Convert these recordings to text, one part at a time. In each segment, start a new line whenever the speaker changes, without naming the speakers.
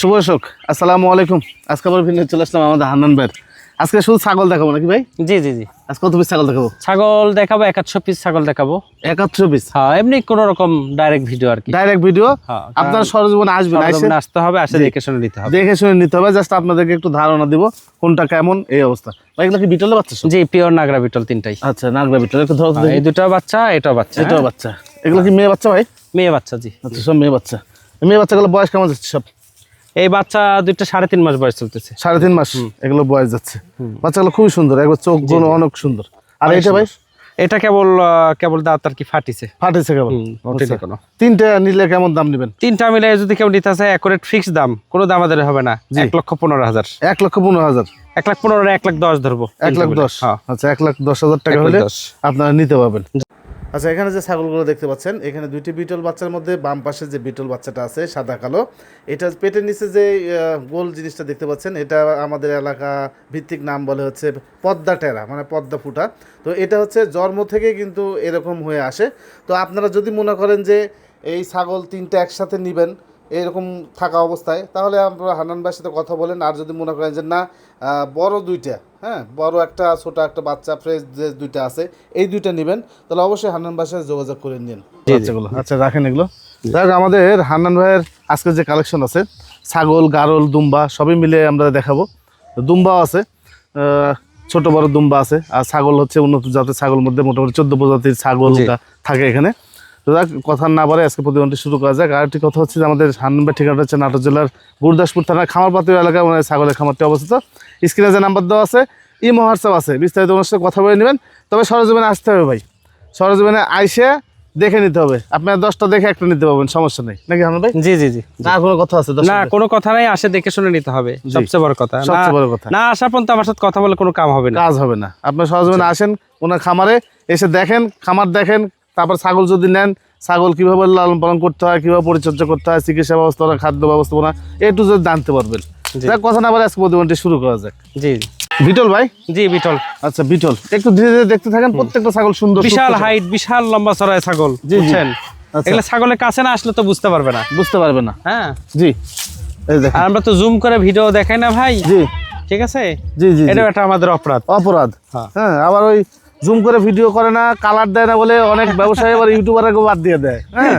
শুভ দর্শক আসসালামু আলাইকুম। আজকে আবার ভিন্ন চলে আসলাম আমাদের হান্নান ভাইয়ের। আজকে শুধু ছাগল দেখাবো নাকি ভাই?
জি জি জি।
আজকে কত পিস ছাগল দেখাবো?
ছাগল দেখাবো একাশো পিস ছাগল দেখাবো।
একাত্তর পিস
হ্যাঁ এমনি কোন রকম ডাইরেক্ট ভিডিও আর কি।
ডাইরেক্ট ভিডিও
হ্যাঁ,
আপনার সরজীবনে আসবেন আইসে
সরজমিনে আসতে হবে আসে দেখে শুনে নিতে হবে।
দেখে শুনে নিতে হবে জাস্ট আপনাদেরকে একটু ধারণা দিব কোনটা কেমন এই অবস্থা। ভাই এগুলো কি বিটলে বাচ্চা?
জি পিওর নাগরা বিটল তিনটাই।
আচ্ছা নাগরা বিটল একটু ধরো
হ্যাঁ। এই দুটো বাচ্চা এটাও বাচ্চা
এটাও
হ্যাঁ?
বাচ্চা। এগুলো কি মেয়ে বাচ্চা ভাই?
মেয়ে বাচ্চা জি।
আচ্ছা সব মেয়ে বাচ্চা। মেয়ে বাচ্চাগুলো বয়স কেমন যাচ্ছে সব?
এই বাচ্চা দুইটা সাড়ে তিন মাস বয়স চলতেছে।
সাড়ে তিন মাস এগুলো বয়স যাচ্ছে। বাচ্চাগুলো খুবই সুন্দর একবার চোখগুলো অনেক সুন্দর। আর এটা ভাই?
এটা কেবল কেবল দাঁত আর কি ফাটিছে।
ফাটেছে কেবল? আচ্ছা। তিনটা নিলে কেমন দাম নেবেন?
তিনটা মিলে যদি কেউ নিতে চায় অ্যাকুরেট ফিক্স দাম কোনো দাম আমাদের হবে না। এক লক্ষ পনেরো হাজার।
এক লক্ষ পনেরো হাজার।
এক লাখ পনেরো এক লাখ দশ ধরবো।
এক লাখ দশ।
হ্যাঁ।
আচ্ছা এক লাখ দশ হাজার টাকা হলে আপনারা নিতে পারবেন। আচ্ছা এখানে যে ছাগলগুলো দেখতে পাচ্ছেন, এখানে দুইটি বিটল বাচ্চার মধ্যে বাম পাশে যে বিটল বাচ্চাটা আছে, সাদা কালো, এটা পেটের নিচে যে গোল জিনিসটা দেখতে পাচ্ছেন, এটা আমাদের এলাকা ভিত্তিক নাম বলে হচ্ছে পদ্মা টেরা মানে পদ্মা ফুটা। তো এটা হচ্ছে জন্ম থেকে কিন্তু এরকম হয়ে আসে। তো আপনারা যদি মনে করেন যে, এই ছাগল তিনটা একসাথে নেবেন এরকম থাকা অবস্থায় তাহলে আপনারা হান্নান ভাইয়ের সাথে কথা বলেন আর যদি মনে করেন যে না আহ, বড় দুইটা হ্যাঁ বড় একটা ছোট একটা বাচ্চা ফ্রেশ যে দুইটা আছে এই দুইটা নেবেন তাহলে অবশ্যই হান্নান ভাইয়ের সাথে যোগাযোগ করে নিন। বাচ্চাগুলো আচ্ছা রাখেন এগুলো। যাক আমাদের হান্নান ভাইয়ের আজকে যে কালেকশন আছে ছাগল গারল দুম্বা সবই মিলে আমরা দেখাবো। দুম্বাও আছে আহ, ছোট বড় দুম্বা আছে আর ছাগল হচ্ছে উন্নত জাতের ছাগল মধ্যে মোটামুটি চোদ্দ প্রজাতির ছাগল থাকে এখানে। তো কথা না বলে আজকে প্রতিবন্ধী শুরু করা যাক। আর একটি কথা হচ্ছে যে আমাদের হান্নানবাই ঠিকানা হচ্ছে নাটোর জেলার গুরুদাসপুর থানার খামারপাতি এলাকায় মানে ছাগলের খামারটি অবস্থিত। স্ক্রিনে যে নাম্বার দেওয়া আছে ই মহার্সাব আছে। বিস্তারিত ওনার সাথে কথা বলে নেবেন। তবে সরজমিনে আসতে হবে ভাই। সরজমিনে আইসে দেখে নিতে হবে। আপনার দশটা দেখে একটা নিতে পারবেন সমস্যা নেই। নাকি হান্নান ভাই?
জি জি জি।
না কোনো কথা আছে
না কোনো কথা নাই আসে দেখে শুনে নিতে হবে। সবচেয়ে বড় কথা।
সবচেয়ে বড় কথা।
না আসা পর্যন্ত আমার সাথে কথা বলে কোনো কাম হবে না।
কাজ হবে না। আপনার সরজমিনে আসেন ওনার খামারে এসে দেখেন খামার দেখেন তারপর ছাগল যদি নেন ছাগল কীভাবে লালন পালন করতে হয় কীভাবে পরিচর্যা করতে হয় চিকিৎসা ব্যবস্থাপনা খাদ্য ব্যবস্থাপনা একটু যদি জানতে পারবেন। কথা না বলে আজকে প্রতিবন্ধী শুরু করা যাক।
জি।
বিটল ভাই?
জি বিটল।
আচ্ছা বিটল। একটু ধীরে ধীরে দেখতে থাকেন প্রত্যেকটা ছাগল সুন্দর
বিশাল হাইট বিশাল লম্বা চড়ায় ছাগল বুঝছেন?
আচ্ছা।
এগুলো ছাগলের কাছে না আসলে তো বুঝতে পারবে না।
বুঝতে পারবে না।
হ্যাঁ।
জি।
আর আমরা তো জুম করে ভিডিও দেখাই না ভাই।
জি।
ঠিক আছে?
জি জি।
এটাও একটা আমাদের অপরাধ।
অপরাধ।
হ্যাঁ।
হ্যাঁ আবার ওই জুম করে ভিডিও করে না কালার দেয় না বলে অনেক ব্যবসায়ী আবার ইউটিউবারকে বাদ দিয়ে দেয় হ্যাঁ?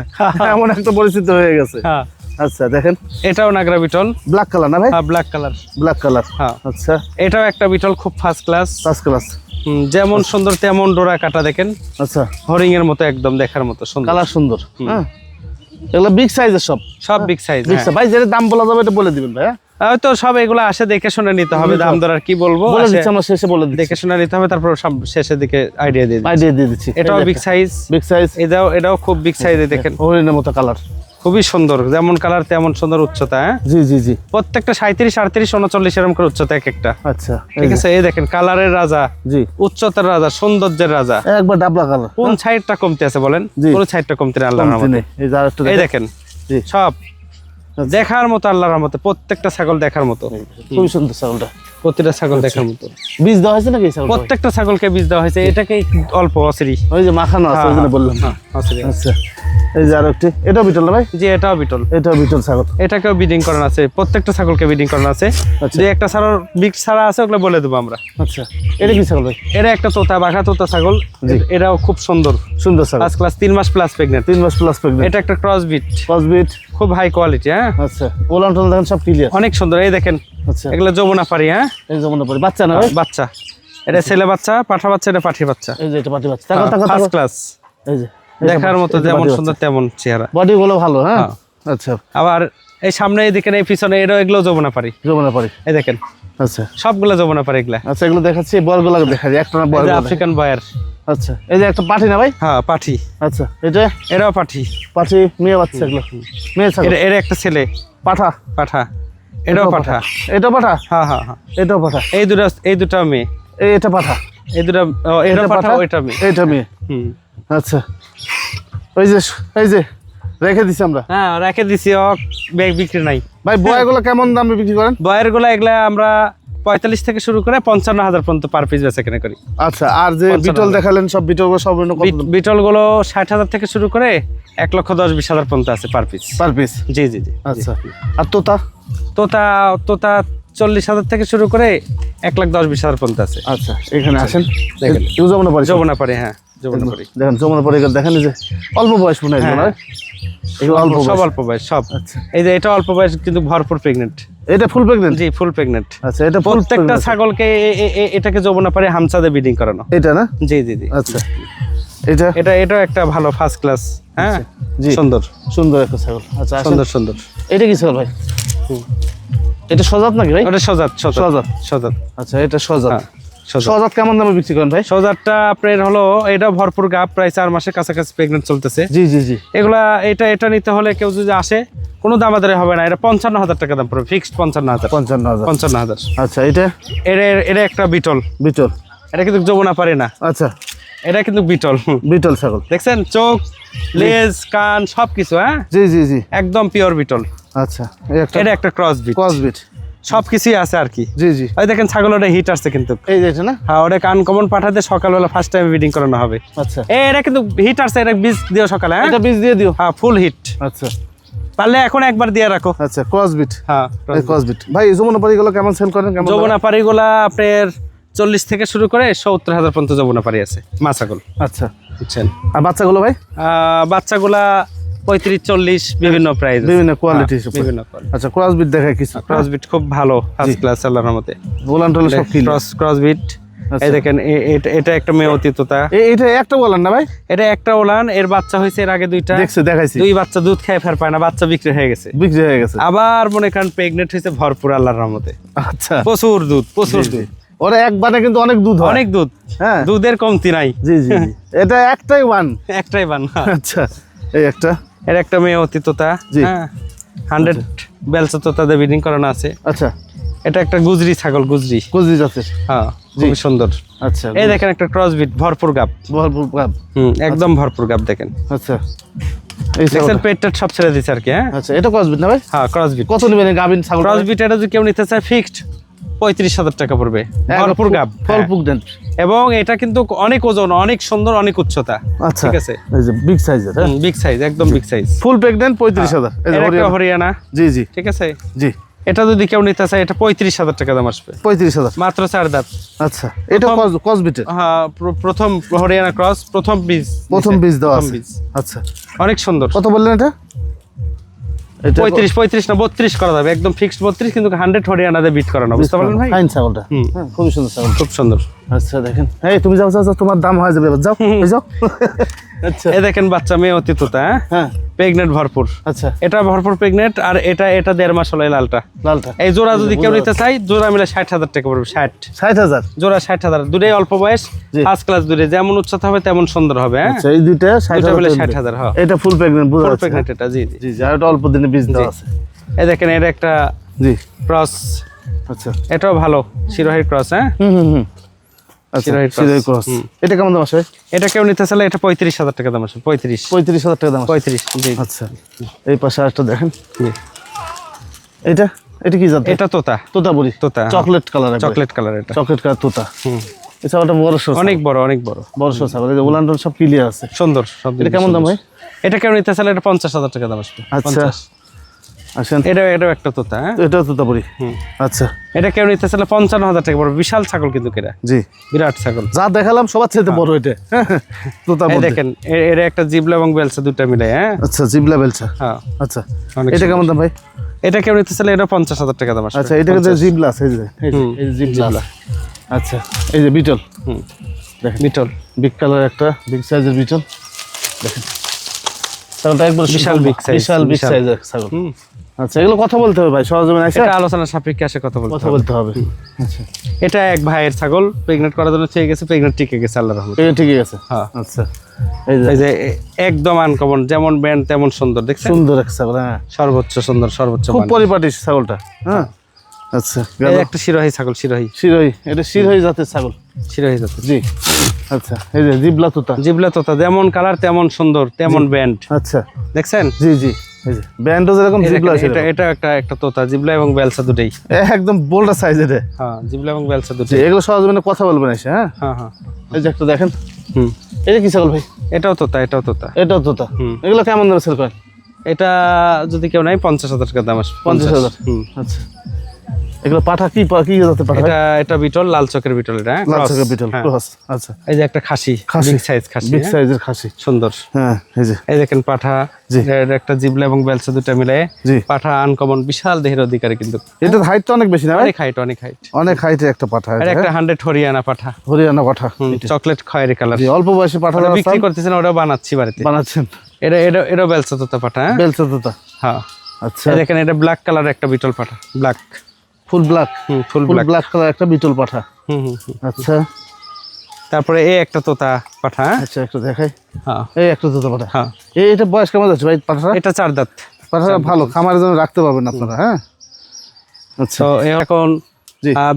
এমন একটা পরিস্থিতি হয়ে গেছে।
হ্যাঁ।
আচ্ছা দেখেন।
এটাও নাগরা বিটল?
ব্ল্যাক কালার না ভাই?
হ্যাঁ ব্ল্যাক কালার
ব্ল্যাক কালার
হ্যাঁ।
আচ্ছা।
এটাও একটা বিটল খুব ফার্স্ট ক্লাস
ফার্স্ট ক্লাস
যেমন সুন্দর তেমন ডোরা কাটা দেখেন।
আচ্ছা।
হরিং এর মতো একদম দেখার মতো সুন্দর।
কালার সুন্দর। হ্যাঁ। এগুলো বিগ সাইজের সব।
সব বিগ সাইজ
ভাই যেটা দাম বলা যাবে এটা বলে দিবেন ভাই
হয়তো সব এগুলো আসে দেখে শুনে নিতে হবে দাম দর আর কি বলব?
বলে দিচ্ছি আমরা শেষে বলে দিচ্ছি।
দেখে শুনে নিতে হবে তারপর সব শেষের দিকে আইডিয়া দিয়ে
আইডিয়া দিয়ে দিচ্ছি।
এটাও বিগ সাইজ
বিগ সাইজ
এটাও এটাও খুব বিগ সাইজে দেখেন।
হরিণের মতো কালার
খুবই সুন্দর যেমন কালার তেমন সুন্দর উচ্চতা হ্যাঁ?
জি জি জি।
প্রত্যেকটা সাঁত্রিশ আটত্রিশ উনচল্লিশ এরকম করে উচ্চতা এক একটা।
আচ্ছা
ঠিক আছে এই দেখেন কালারের রাজা
জি।
উচ্চতার রাজা সৌন্দর্যের রাজা।
একবার ডাবলা কালার
কোন সাইডটা কমতে আছে বলেন? কোন সাইডটা কমতে নেই।
এই দেখেন।
সব। দেখার মতো আল্লাহর রহমতে প্রত্যেকটা ছাগল দেখার মতো।
খুবই সুন্দর ছাগলটা।
প্রতিটা ছাগল দেখার মতো।
বীজ দেওয়া হয়েছে নাকি
প্রত্যেকটা ছাগলকে বীজ দেওয়া হয়েছে এটাকে অল্প অসিরি
ওই যে মাখানো আছে বললাম।
হ্যাঁ,
আচ্ছা। এই যে আরও একটি। এটাও বিটল না ভাই?
জি এটাও বিটল।
এটাও বিটল ছাগল।
এটাকেও বিডিং করানো আছে প্রত্যেকটা ছাগলকে বিডিং করানো আছে।
আচ্ছা।
যে একটা বিগ ছাড়া আছে ওগুলো বলে দেবো আমরা।
আচ্ছা। এটা কি ছাগল ভাই?
এটা একটা তোতা বাঘা তোতা ছাগল। এটাও খুব সুন্দর।
সুন্দর ছাগল।
ফার্স্ট ক্লাস তিন মাস প্লাস প্রেগনেন্ট
তিন মাস প্লাস প্রেগনেন্ট
এটা একটা ক্রস বিট
কসবিট
খুব হাই কোয়ালিটি হ্যাঁ?
আচ্ছা। ওলান টোলান দেখেন সব ক্লিয়ার
অনেক সুন্দর এই দেখেন।
আচ্ছা।
এগুলো যমুনা পারি হ্যাঁ?
এই যেমন পরে বাচ্চা না
বাচ্চা। এটা ছেলে বাচ্চা পাঠা বাচ্চা এটা পাঠি বাচ্চা।
এই যে এটা পাটি বাচ্চা।
ফার্স্ট ক্লাস
এই যে।
দেখার মতো যেমন সুন্দর তেমন চেহারা।
বডি গুলো ভালো হ্যাঁ? আচ্ছা।
আবার এই সামনে এদিকে এই পিছনে এটাও এগুলো যমুনা পারি
যমুনা পারি
এই দেখেন।
আচ্ছা।
সবগুলো যমুনা পারি এগুলা।
আচ্ছা এগুলো দেখাচ্ছি বলগুলো দেখা যায় একটা বল
আফ্রিকান বয়ার
আচ্ছা এই যে একটা পাটি না ভাই?
হ্যাঁ পাঠি।
আচ্ছা এটা
এটাও পাঠি।
পাটি মেয়ে বাচ্চা এগুলো। মেয়ে ছাগল।
এর একটা ছেলে।
পাঠা।
পাঠা। এটাও পাঠা।
এটা পাঠা?
হ্যাঁ হ্যাঁ হ্যাঁ।
এটাও পাঠা।
এই দুটো এই দুটো মেয়ে।
এই এটা পাঠা।
এই দুটো এটা পাঠা
পাঠা
ওইটা মেয়ে।
এইটা মেয়ে।
হুম।
আচ্ছা। ওই যে এই যে রেখে দিছি আমরা।
হ্যাঁ রেখে দিছি ও ব্যাগ বিক্রি নাই।
ভাই বয়গুলো কেমন দামে বিক্রি করেন?
বয়ারগুলা এগুলা আমরা পঁয়তাল্লিশ থেকে শুরু করে পঞ্চান্ন হাজার পর্যন্ত পার পিস বেচা কেনা করি।
আচ্ছা আর যে বিটল দেখালেন সব বিটল সব কত?
বিটল ষাট হাজার থেকে শুরু করে এক লক্ষ দশ বিশ হাজার পর্যন্ত আছে পার পিস
পার পিস
জি জি জি
আচ্ছা। আর তোতা?
তোতা তোতা চল্লিশ হাজার থেকে শুরু করে এক লাখ দশ বিশ হাজার পর্যন্ত আছে।
আচ্ছা এখানে আসেন।
দেখেন।
এগুলো যমুনা পারি
যমুনা পারে হ্যাঁ।
দেখেন যমুনা পারি দেখেন যে অল্প বয়স মনে হয় এগুলো,
হ্যাঁ।
অল্প
সব অল্প বয়স সব।
আচ্ছা।
এই যে এটা অল্প বয়স কিন্তু ভরপুর প্রেগনেন্ট
এটা ফুল প্রেগনেন্ট
জি ফুল প্রেগনেন্ট
আচ্ছা এটা
প্রত্যেকটা ছাগলকে এটাকে যমুনা পারে হামসাদে বিডিং করানো।
এটা না?
জি জি জি।
আচ্ছা। এটা?
এটা এটাও একটা ভালো ফার্স্ট ক্লাস হ্যাঁ?
জি।
সুন্দর।
সুন্দর একটা ছাগল। আচ্ছা
সুন্দর সুন্দর।
এটা কি ছাগল ভাই? এটা সজাত নাকি ভাই?
সজাত সজাত।
সজাত।
সজাত।
আচ্ছা এটা সজাত।
হ্যাঁ। সজাত
কেমন দামে বিক্রি করেন ভাই?
সজাতটা আপনার হলো এটা ভরপুর গাপ প্রায় চার মাসের কাছাকাছি প্রেগনেন্ট চলতেছে।
জি জি জি।
এগুলা এটা এটা নিতে হলে কেউ যদি আসে কোনো দাম আদারে হবে না। এটা পঞ্চান্ন হাজার টাকা দাম পড়বে ফিক্সড পঞ্চান্ন হাজার।
পঞ্চান্ন হাজার।
পঞ্চান্ন হাজার।
আচ্ছা এটা?
এটা এটা একটা বিটল।
বিটল।
এটা কিন্তু যমুনা পারে না।
আচ্ছা।
এটা কিন্তু বিটল।
বিটল ছাগল।
দেখছেন? চোখ লেজ কান সব কিছু হ্যাঁ?
জি জি জি।
একদম পিওর বিটল।
আচ্ছা
এটা একটা ক্রস বিট
ক্রস বিট
সব কিছুই আছে আর কি।
জি জি।
ওই দেখেন ছাগল ওটা হিট আসছে কিন্তু।
এই যে না?
হ্যাঁ ওটা আনকমন পাঠাতে সকালবেলা ফার্স্ট টাইম বিডিং করানো হবে।
আচ্ছা।
এটা কিন্তু হিট আসছে এটা বীজ দিও সকালে হ্যাঁ?
এটা বীজ দিয়ে দিও।
হ্যাঁ ফুল হিট
আচ্ছা।
পারলে এখন একবার দিয়ে রাখো।
আচ্ছা ক্রস বিট
হ্যাঁ
এই ক্রস বিট ভাই যমুনা পারিগুলো কেমন সেল করেন কেমন
যমুনা পাড়িগুলা আপনার চল্লিশ থেকে শুরু করে সত্তর হাজার পর্যন্ত যমুনা পাড়ি আছে মা ছাগল
আচ্ছা।
বুঝছেন?
আর বাচ্চাগুলো ভাই?
আহ, বাচ্চাগুলা পঁয়ত্রিশ চল্লিশ বিভিন্ন প্রাইস
বিভিন্ন কোয়ালিটি
বিভিন্ন
আচ্ছা দেখায় কিছু
ক্রসবিট খুব ভালো ফার্স্ট ক্লাস আল্লাহর
সব
ক্রস ক্রসবিট
আচ্ছা।
এই দেখেন এটা একটা মেয়ে অতীততা।
এটা একটা না ভাই?
এটা একটা ওলান এর বাচ্চা হয়েছে এর আগে দুইটা।
দেখছি দেখাইছি।
দুই বাচ্চা দুধ খেয়ে ফের পায় না বাচ্চা বিক্রি হয়ে গেছে।
বিক্রি হয়ে গেছে।
আবার মনে করেন প্রেগনেন্ট হয়েছে ভরপুর আল্লাহর রহমতে।
আচ্ছা।
প্রচুর দুধ প্রচুর। দুধ।
ওরা একবারে কিন্তু অনেক দুধ হয়।
অনেক দুধ।
হ্যাঁ।
দুধের কমতি নাই।
জি জি জি। এটা একটাই ওয়ান
একটাই ওয়ান
আচ্ছা। এই একটা?
এর একটা মেয়ে অতীততা
জি।
হ্যাঁ হান্ড্রেড বেলসা তোতাদের বিডিং করানো আছে।
আচ্ছা।
এটা একটা গুজরি ছাগল গুজরি।
কুচি যাচ্ছে
হ্যাঁ খুবই সুন্দর।
আচ্ছা
এই দেখেন একটা ক্রসবিট ভরপুর গাপ
ভরপুর গাব।
হুম একদম ভরপুর গাপ দেখেন।
আচ্ছা।
দেখছেন পেটটা সব ছেড়ে দিচ্ছে আর কি হ্যাঁ?
আচ্ছা এটা ক্রসবিট না ভাই?
হ্যাঁ ক্রসবিট
কত নেবেন গাভিন ছাগল
ক্রসবিট এটা যদি কেউ নিতে চায় ফিক্সড পঁয়ত্রিশ হাজার টাকা পড়বে। ভরপুর গাপ
ফল
হ্যাঁ।
দেন।
এবং এটা কিন্তু অনেক ওজন অনেক সুন্দর অনেক উচ্চতা।
আচ্ছা
ঠিক আছে?
বিগ সাইজের হ্যাঁ?
বিগ সাইজ একদম বিগ সাইজ
ফুল প্রেগনেন্ট পঁয়ত্রিশ হাজার। এই যে
এটা একটা
হরিয়ানা। জি জি।
ঠিক আছে?
জি।
এটা যদি কেউ নিতে চায় এটা পঁয়ত্রিশ হাজার টাকা দাম আসবে।
পঁয়ত্রিশ হাজার।
মাত্র চার দাঁত।
আচ্ছা এটা ক্রসবিটের
হ্যাঁ প্রথম হরিয়ানা ক্রস প্রথম বীজ
প্রথম বীজ দেওয়া আছে।
বীজ।
আচ্ছা।
অনেক সুন্দর।
কত বললেন এটা?
পঁয়ত্রিশ পঁয়ত্রিশ না বত্রিশ করা যাবে। একদম ফিক্সড বত্রিশ কিন্তু হান্ড্রেড হরিয়ানাতে বিট করানো বুঝতে পারলেন ভাই?
ফাইন ছাগলটা খুবই সুন্দর ছাগল
খুব সুন্দর।
আচ্ছা দেখেন। এই তুমি যাও যাও তোমার দাম হয়ে যাবে যাও যাও।
এ দেখেন বাচ্চা মেয়ে অতীততা হ্যাঁ?
হ্যাঁ।
প্রেগনেন্ট ভরপুর।
আচ্ছা।
এটা ভরপুর প্রেগনেন্ট আর এটা এটা দেড় মাস হলো লালটা।
লালটা।
এই জোড়া যদি কেউ নিতে চাই জোড়া মিলে ষাট হাজার টাকা পড়বে ষাট।
ষাট হাজার?
জোড়া ষাট হাজার। দুটাই অল্প বয়স। ফার্স্ট ক্লাস দুটোই। যেমন উচ্চতা হবে তেমন সুন্দর হবে হ্যাঁ?
আচ্ছা এই দুইটা ষাট
মিলে ষাট হাজার হ্যাঁ।
এটা ফুল প্রেগনেন্ট বুঝা
ফুল প্রেগনেন্ট এটা জি জি।
জি জি আর এটা অল্প দিনে বীজ দেওয়া আছে।
এই দেখেন এটা একটা
জি।
ক্রস
আচ্ছা।
এটাও ভালো শিরোহির ক্রস হ্যাঁ?
হুম হুম। এটা কেমন দাম আসে
এটা কেউ নিতে চাইলে এটা পঁয়ত্রিশ হাজার টাকা দাম আছে পঁয়ত্রিশ।
পঁয়ত্রিশ হাজার টাকা দাম
পঁয়ত্রিশ জি।
আচ্ছা এই পাশে আরেকটা দেখেন। এটা? এটা কি জাত
এটা Tota. Tota.
Chocolate colour
chocolate colour এটা।
Chocolate colour Tota.
হুম।
এই ছাগলটা বড় সর
অনেক বড় অনেক বড়।
বড় সর ছাগল। এই উলান সব ক্লিয়ার আছে।
সুন্দর সব
এটা কেমন দাম ভাই?
এটা কেউ নিতে চাইলে এটা পঞ্চাশ হাজার টাকা দাম আসবে।
আচ্ছা।
50
আসেন।
এটা এটাও একটা তোতা হ্যাঁ?
এটা তোতাপুরি।
হুম।
আচ্ছা।
এটা কেউ নিতে চাইলে পঞ্চান্ন হাজার টাকা পড়বে বিশাল ছাগল কিন্তু কেরা
জি।
বিরাট ছাগল।
যা দেখালাম সবার চাইতে বড় এটা। তোতা
দেখেন এটা একটা জিবলা এবং বেলসা দুটা মিলে হ্যাঁ?
আচ্ছা জিবলা বেলচা।
হ্যাঁ।
আচ্ছা। এটা কেমন দাম ভাই?
এটা কেউ নিতে চাইলে এটা পঞ্চাশ হাজার টাকা দাম
আচ্ছা এটা কিন্তু জিবলা আছে এই যে। জিবলা। আচ্ছা এই যে বিটল।
হুম।
দেখেন।
বিটল।
বিগ কালার একটা বিগ সাইজের বিটল। দেখেন। ছাগলটা একবার
বিশাল big size,
বিশাল বিগ। সাইজের ছাগল।
হুম।
আচ্ছা এগুলো কথা বলতে হবে ভাই সরজমিন আছে
এটা আলোচনা সাপেক্ষে আসে কথা বলতে
কথা বলতে হবে। আচ্ছা।
এটা এক ভাইয়ের ছাগল প্রেগনেন্ট করার জন্য চেয়ে গেছে প্রেগনেন্ট টিকে গেছে আল্লাহ রহমত।
ঠিকই আছে
হ্যাঁ।
আচ্ছা। এই যে
একদম আনকমন যেমন ব্যান্ড তেমন সুন্দর দেখছেন?
সুন্দর এক ছাগল হ্যাঁ।
সর্বোচ্চ সুন্দর সর্বোচ্চ
খুব পরিপাটি ছাগলটা হ্যাঁ। আচ্ছা
একটা শিরোহী ছাগল শিরোহী।
শিরোই এটা শিরোই জাতের ছাগল।
শিরোহী জাতের।
জি। আচ্ছা এই যে জিবলা তুতা।
জিবলা তোতা যেমন কালার তেমন সুন্দর তেমন ব্যান্ড
আচ্ছা।
দেখছেন?
জি জি। ব্যান্ডও যেরকম জিবলা
এটা এটা একটা একটা তোতা জিবলা এবং বেলসা দুটেই।
একদম বোল্ডার সাইজ এটা
হ্যাঁ জিবলা এবং বেলসা দুটেই।
এগুলো মানে কথা বলবেন এসে হ্যাঁ?
হ্যাঁ হ্যাঁ।
এই যে একটা দেখেন।
হুম।
এটা কি ছাগল ভাই?
এটাও তোতা এটাও তোতা।
এটাও তোতা।
হুম।
এগুলো কেমন দামে সেল করেন?
এটা যদি কেউ নাই পঞ্চাশ হাজার টাকা দাম আসবে।
পঞ্চাশ হাজার।
হুম।
আচ্ছা। এগুলো পাঠা কি কি জাতের পাঠা
এটা এটা বিটল লাল চকের বিটল এটা হ্যাঁ?
লাল। চোখের বিটল
হ্যাঁ।
ক্রস আচ্ছা।
এই যে একটা খাসি। বিগ সাইজ খাসি
বিগ
হ্যাঁ?
সাইজের খাসি।
সুন্দর।
হ্যাঁ এই যে।
এই দেখেন পাঠা। এর একটা জিবলা এবং বেলসা দুটা মিলে পাঠা আনকমন বিশাল দেহের অধিকারী কিন্তু।
এটা হাইট তো অনেক বেশি না
অনেক হাইট অনেক হাইট
অনেক হাইটের একটা পাঠা এটা,
একটা
হ্যাঁ?
হান্ড্রেড হরিয়ানা পাঠা।
হরিয়ানা পাঠা
চকলেট খয়েরি কালার
অল্প বয়সে পাঠা
বিক্রি করতেছেন ওটাও বানাচ্ছি বাড়িতে।
বানাচ্ছেন।
এটা এটা এটা বেলসা তোতা পাঠা হ্যাঁ?
বেলচা তোতা।
হ্যাঁ।
আচ্ছা।
দেখেন এটা ব্ল্যাক কালার একটা বিটল পাঠা black
full black
full black
colour একটা বিটল পাঠা। আচ্ছা।
তারপরে এই একটা তোতা পাঠা হ্যাঁ?
আচ্ছা একটু দেখাই।
হ্যাঁ।
এই একটা তোতা পাঠা।
হ্যাঁ।
এই এটা বয়স কেমন যাচ্ছে ভাই পাঠাটা?
এটা চার দাঁত।
পাঠাটা ভালো খামারের জন্য রাখতে পারবেন আপনারা হ্যাঁ? আচ্ছা।
এখন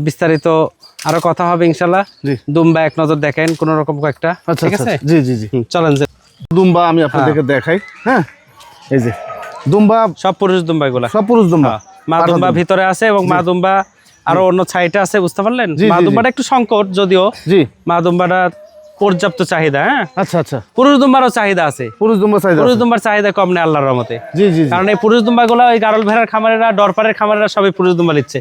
বিস্তারিত আরও কথা হবে ইনশাল্লাহ। দুম্বা এক নজর দেখেন কোন রকম কয়েকটা
আচ্ছা
ঠিক
আচ্ছা
আছে?
জি জি জি।
হুম, চলেন যে।
দুম্বা আমি আপনাদেরকে দেখাই হ্যাঁ? এই যে। দুম্বা
সব পুরুষ দুম্বা এগুলা।
সব পুরুষ দুম্বা।
হ্যাঁ, মা
পাঠা
দুম্বা
দুম্বা।
ভিতরে আছে এবং মাদুম্বা আরও অন্য সাইডে আছে বুঝতে পারলেন
জি,
মা
জি, জি।
দুম্বাটা একটু সংকট যদিও
জি
মা দুম্বাটা পর্যাপ্ত চাহিদা হ্যাঁ?
আচ্ছা আচ্ছা।
পুরুষ দুম্বারও চাহিদা আছে।
পুরুষ দুম্বা সাইজ
পুরুষ দুম্বার চাহিদা কম নেই আল্লাহর রহমতে।
জি জি
কারণ এই পুরুষ দুম্বাগুলো ওই গারল ভেড়ার খামারেরা ডরপারের খামারেরা সবই পুরুষ দুম্বা নিচ্ছে।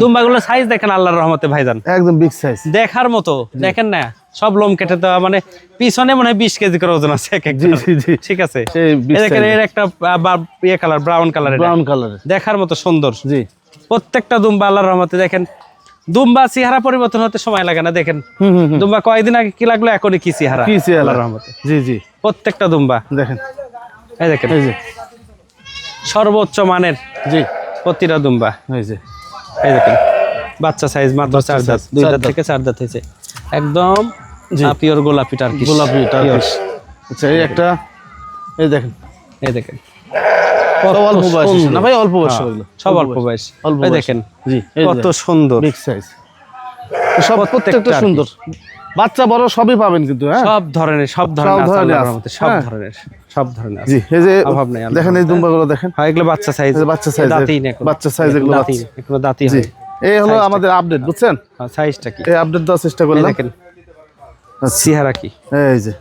দুম্বাগুলো সাইজ দেখেন আল্লাহর রহমতে ভাইজান।
একদম বিগ সাইজ
দেখার মতো দেখেন না? সব লোম কেটে দেওয়া মানে পিছনে মনে হয় বিশ কেজি করে ওজন আছে এক এক ঠিক আছে? দেখেন এর একটা ইয়ে কালার ব্রাউন কালার
ব্রাউন কালারের
দেখার মতো সুন্দর।
জি।
প্রত্যেকটা দুম্বা আল্লাহর রহমতে দেখেন দুম্বা চেহারা পরিবর্তন হতে সময় লাগে না দেখেন। দুম্বা কয়দিন আগে কি লাগল? এখনই কি চেহারা?
কি চেহারা?
রহমতে।
জি জি।
প্রত্যেকটা দুম্বা।
দেখেন।
এই দেখেন।
এই যে।
সর্বোচ্চ মানের
জি।
প্রতিটা দুম্বা।
এই যে।
এই দেখেন। বাচ্চা সাইজ মাত্র চার দাঁত। দুই দাঁত। থেকে চার দাঁত হয়েছে। একদম পিওর গোলাপি টার্কি
গোলাপি টার্কিশ আচ্ছা এই একটা এই দেখেন।
এই দেখেন।
অল্প বয়স না? ভাই অল্প বয়স
হ্যাঁ, সব অল্প বয়স।
অল্প
দেখেন।
জি
কত সুন্দর।
বিগ সাইজ সব প্রত্যেকটা সুন্দর। বাচ্চা বড় সবই পাবেন কিন্তু হ্যাঁ?
সব ধরনের সব ধরনের সব
হ্যাঁ।
ধরনের সব ধরনের
জি এই যে
অভাব নেই
দেখেন এই দুম্বাগুলো দেখেন।
হ্যাঁ এগুলো বাচ্চা সাইজ
বাচ্চা size
দাঁতই না
বাচ্চা size এগুলো
দাঁতই
বাচ্চা।
দাঁতই হয়।
এই হলো আমাদের আপডেট বুঝছেন?
হ্যাঁ, সাইজটা কি?
এই আপডেট দেওয়ার চেষ্টা করলাম।
দেখেন।
আচ্ছা।
চেহারা কি?
এই যে।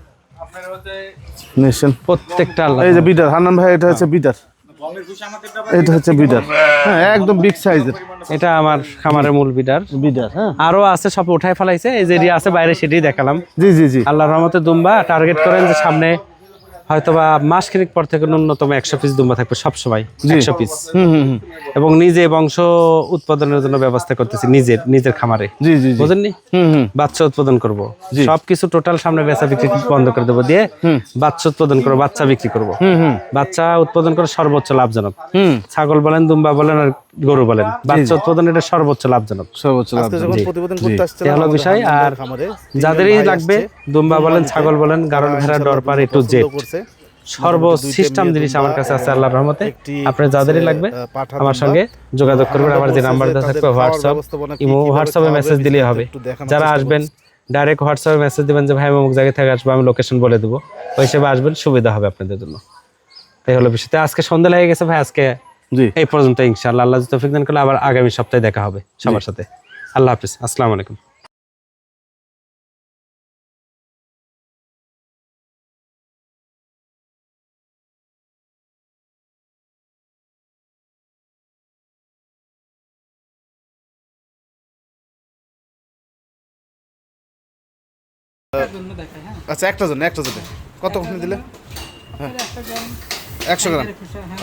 নেশন
প্রত্যেকটা
এই যে বিডার হান্নান ভাই এটা হচ্ছে বিডার এটা হচ্ছে বিডার হ্যাঁ একদম বিগ সাইজের
এটা আমার খামারের মূল বিডার
বিডার হ্যাঁ।
আরও আছে সব উঠায় ফেলাইছে। এই যে আছে বাইরে সেটাই দেখালাম।
জি জি জি।
আল্লাহর রহমতে দুম্বা টার্গেট করেন যে সামনে হয়তোবা মাস খানিক পর থেকে ন্যূনতম একশো পিস দুম্বা থাকবে সব সময় একশো পিস
হুম হুম হুম।
এবং নিজে বংশ উৎপাদনের জন্য ব্যবস্থা করতেছি নিজের নিজের খামারে।
জি জি জি।
বুঝেননি?
হুম হুম।
বাচ্চা উৎপাদন করব। সবকিছু টোটাল সামনে বেচা বিক্রি বন্ধ করে দেবো দিয়ে বাচ্চা উৎপাদন করব বাচ্চা বিক্রি করব।
হুম হুম।
বাচ্চা উৎপাদন করে সর্বোচ্চ লাভজনক।
হুম।
ছাগল বলেন দুম্বা বলেন আর গরু বলেন বাচ্চা উৎপাদন এটা সর্বোচ্চ লাভজনক।
সর্বোচ্চ লাভ আজকে যখন প্রতিবেদন করতে আসছিলাম
এই হলো বিষয় আর যাদেরই লাগবে দুম্বা বলেন ছাগল বলেন গারল ভেড়া ডরপার একটু
করছে।
সর্ব সিস্টেম জিনিস আমার কাছে আছে আল্লাহর রহমতে। আপনি যাদেরই লাগবে আমার সঙ্গে যোগাযোগ করবেন।
আমার
যে নাম্বার দেওয়া থাকবে হোয়াটসঅ্যাপ ইমো হোয়াটসঅ্যাপে মেসেজ দিলেই হবে। যারা আসবেন ডাইরেক্ট হোয়াটসঅ্যাপে মেসেজ দিবেন যে ভাই আমি অমুক জায়গায় থেকে আসব আমি লোকেশন বলে দেবো। ওই হিসেবে আসবেন সুবিধা হবে আপনাদের জন্য। এই হলো বিষয়। আজকে সন্ধ্যা লেগে গেছে ভাই আজকে এই পর্যন্ত ইনশাআল্লাহ। আল্লাহ তৌফিক দান করলে আবার আগামী সপ্তাহে দেখা হবে সবার সাথে। আল্লাহ হাফিজ। আসসালামু আলাইকুম।
আচ্ছা একটা জন্য একটা জন্য। কত দিলে? হ্যাঁ। একশো গ্রাম।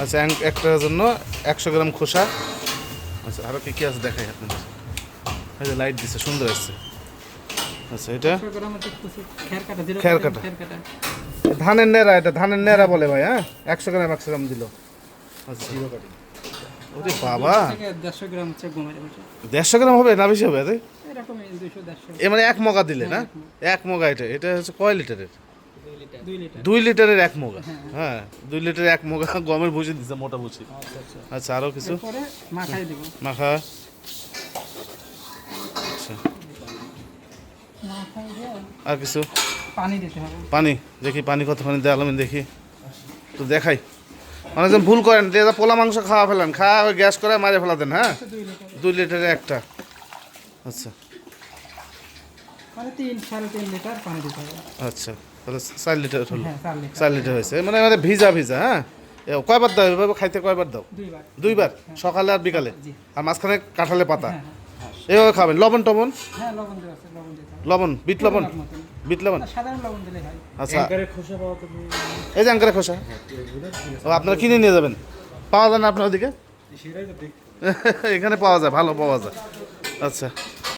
আচ্ছা এক- একটার জন্য একশো গ্রাম খোসা। আচ্ছা আরও কী কী আছে দেখাই আপনাদের এই যে লাইট দিচ্ছে সুন্দর আসছে আচ্ছা এটা? খের কাটা ধানের নেড়া এটা ধানের নেড়া বলে ভাই হ্যাঁ? একশো গ্রাম একশো গ্রাম দিল। আচ্ছা ওরে বাবা।
দেড়শো গ্রাম হচ্ছে
দেড়শো গ্রাম হবে না বেশি হবে এ মানে এক মগা দিলে না? এক মগা। এটা এটা হচ্ছে কয় লিটারের?
দুই
লিটারের এক মগা? হ্যাঁ। দুই লিটারের এক মগা গমের ভুষি দিচ্ছে মোটা ভুষি আচ্ছা। আরও কিছু?
পরে মাখাই দিব।
মাখা। আচ্ছা। আর কিছু?
পানি দিতে হবে।
পানি। দেখি পানি কতখানি দেওয়াল আমি দেখি। তো দেখাই। অনেকজন ভুল করেন যে এটা পোলা মাংস খাওয়া ফেলেন খাওয়া ওই গ্যাস করে মারে ফেলা দেন হ্যাঁ
দুই লিটার।
দুই লিটারের একটা। আচ্ছা।
মানে তিন সাড়ে তিন লিটার পানি দিতে হবে।
আচ্ছা তাহলে চার লিটার হলো।
হ্যাঁ চার লিটার।
হয়েছে। মানে মানে ভিজা ভিজা হ্যাঁ? এ, কয়বার দাও? এভাবে খাইতে কয়বার দাও?
দুইবার।
দুইবার? সকালে আর বিকালে? আর মাঝখানে কাঁঠালে পাতা?
হ্যাঁ
এভাবে খাবেন? লবণ টবণ?
হ্যাঁ লবণ
বিট লবণ বিট লবণ?
না, সাধারণ লবণ দিলে হয়।
আচ্ছা। এই যে আঙ্কারে খোসা। ও আপনারা কিনে নিয়ে যাবেন। পাওয়া যায় না আপনার ওদিকে? এখানে পাওয়া যায় ভালো পাওয়া যায়। আচ্ছা।